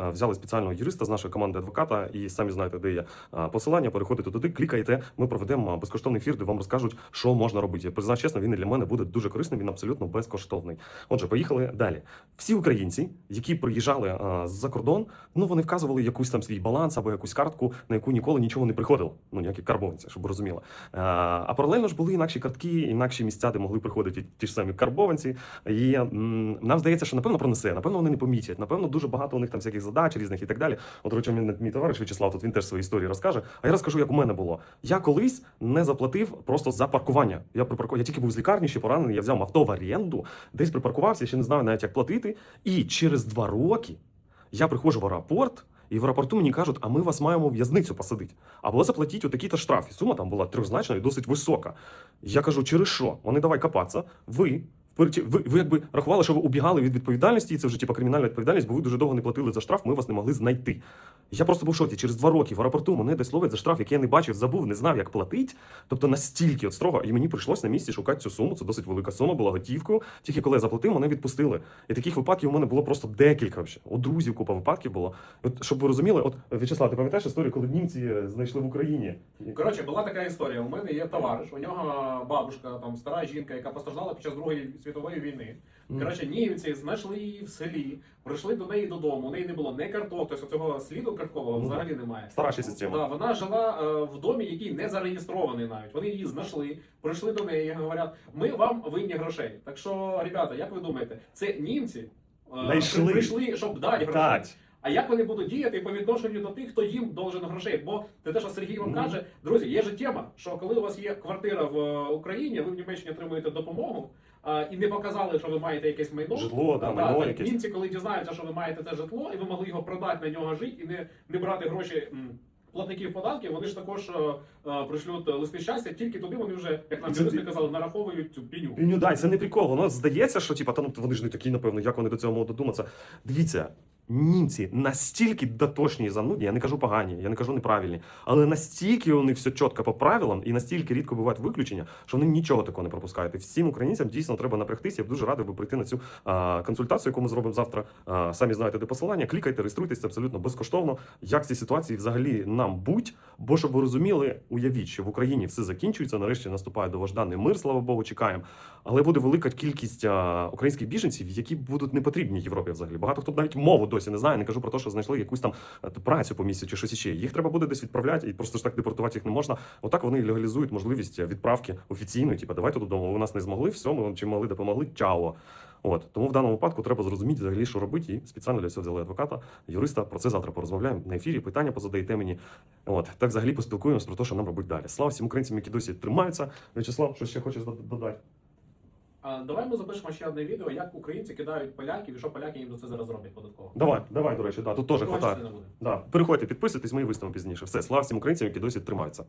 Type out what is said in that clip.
е, взяли спеціального юриста з нашої команди адвоката, і самі знаєте, де є е, посилання. Переходите туди, клікаєте. Ми проведемо безкоштовний ефір, де вам розкажуть, що можна робити. Я признаю чесно, він і для мене буде дуже корисним. Він абсолютно безкоштовний. Отже, поїхали далі. Всі українці, які приїжджали е, з-за кордон, ну вони вказували якусь там свій баланс або якусь картку, на яку ніколи нічого не приходило. Ну ніякі карбованці, щоб. Е, А паралельно ж були інакші картки, інакші місця, де могли приходити ті ж самі карбованці. І нам здається, що напевно пронесе, напевно, вони не помітять. Напевно, дуже багато у них там всяких задач різних і так далі. От речі, мій, товариш В'ячеслав, тут він теж свої історії розкаже. А я розкажу, як у мене було. Я колись не заплатив просто за паркування. Я припаркував, я тільки був з лікарні, ще поранений. Я взяв авто в оренду, десь припаркувався, ще не знаю навіть як платити. І через два роки я приходжу в аеропорт. І в аеропорту мені кажуть, а ми вас маємо в'язницю посадити. Або заплатіть отакий-то штраф. І сума там була трьохзначна і досить висока. Я кажу, через що? Вони давай копатися. Ви. Ви, ви, якби рахували, що ви убігали від відповідальності, і це вже типа кримінальна відповідальність, бо ви дуже довго не платили за штраф, ми вас не могли знайти. Я просто був в шоці. Через два роки в аеропорту мене десь ловить за штраф, який я не бачив, забув, не знав, як платити. Тобто настільки от строго, і мені прийшлось на місці шукати цю суму. Це досить велика сума, була готівкою. Тільки коли я заплатив, мене відпустили. І таких випадків у мене було просто декілька. Вже. У друзів купа випадків було. От щоб ви розуміли, от В'ячеслав, ти пам'ятаєш історію, коли німці е, знайшли в Україні? Коротше, була така історія. У мене є товариш, у нього бабушка, там стара жінка, яка постраждала під час Другої світової війни. Коротше, німці знайшли її в селі, прийшли до неї додому. У неї не було ні карток, тобто цього сліду карткового Ну, взагалі немає. Старша система. Да, вона жила е, в домі, який не зареєстрований навіть. Вони її знайшли, прийшли до неї і говорять, ми вам винні грошей. Так що, ребята, як ви думаєте, це німці е, прийшли, щоб дати грошей. Так. А як вони будуть діяти по відношенню до тих, хто їм должен грошей? Бо це те, що Сергій вам каже, друзі, є же тема, що коли у вас є квартира в е, Україні, ви в Німеччині отримуєте допомогу а, і не показали, що ви маєте якесь майно. Житло, да, А, майно так, якесь. Німці, коли дізнаються, що ви маєте це житло, і ви могли його продати на нього жити і не, не брати гроші. Платників податків, вони ж також е, е, пришлють листи щастя, тільки туди вони вже, як нам юристи казали, нараховують цю пеню. Ну, дай, це не прикол. Воно здається, що типа, та ну вони ж не такі, напевно, як вони до цього можуть додуматися. Дивіться, німці настільки дотошні і занудні, я не кажу погані, я не кажу неправильні, але настільки вони все чітко по правилам і настільки рідко бувають виключення, що вони нічого такого не пропускають. І всім українцям дійсно треба напрягтися. Я б дуже радий би прийти на цю а, консультацію, яку ми зробимо завтра. А, самі знаєте, де посилання. Клікайте, реєструйтесь, абсолютно безкоштовно. Як в цій ситуації взагалі нам будь? Бо щоб ви розуміли, уявіть, що в Україні все закінчується. Нарешті наступає довожданий мир, слава Богу, чекаємо. Але буде велика кількість а, українських біженців, які будуть не потрібні Європі взагалі. Багато хто навіть мову досі не знає. Не кажу про те, що знайшли якусь там е, працю по місці чи щось іще. Їх треба буде десь відправляти, і просто ж так депортувати їх не можна. Отак вони легалізують можливість відправки офіційної. Типу, давайте додому. Ви нас не змогли, все, ми вам чим могли допомогли. Чао. От тому в даному випадку треба зрозуміти взагалі, що робити, і спеціально для цього взяли адвоката, юриста. Про це завтра порозмовляємо на ефірі. Питання позадаєте мені. От так взагалі поспілкуємося про те, що нам робити далі. Слава всім українцям, які досі тримаються. В'ячеслав, що ще хочеш додати? Давай ми запишемо ще одне відео, як українці кидають поляків і що поляки їм за це зараз роблять податково. Давай, давай, до речі, да, тут теж Такого хватає. буде. Да. Переходьте, підписуйтесь, ми і виставимо пізніше. Все, слава всім українцям, які досі тримаються.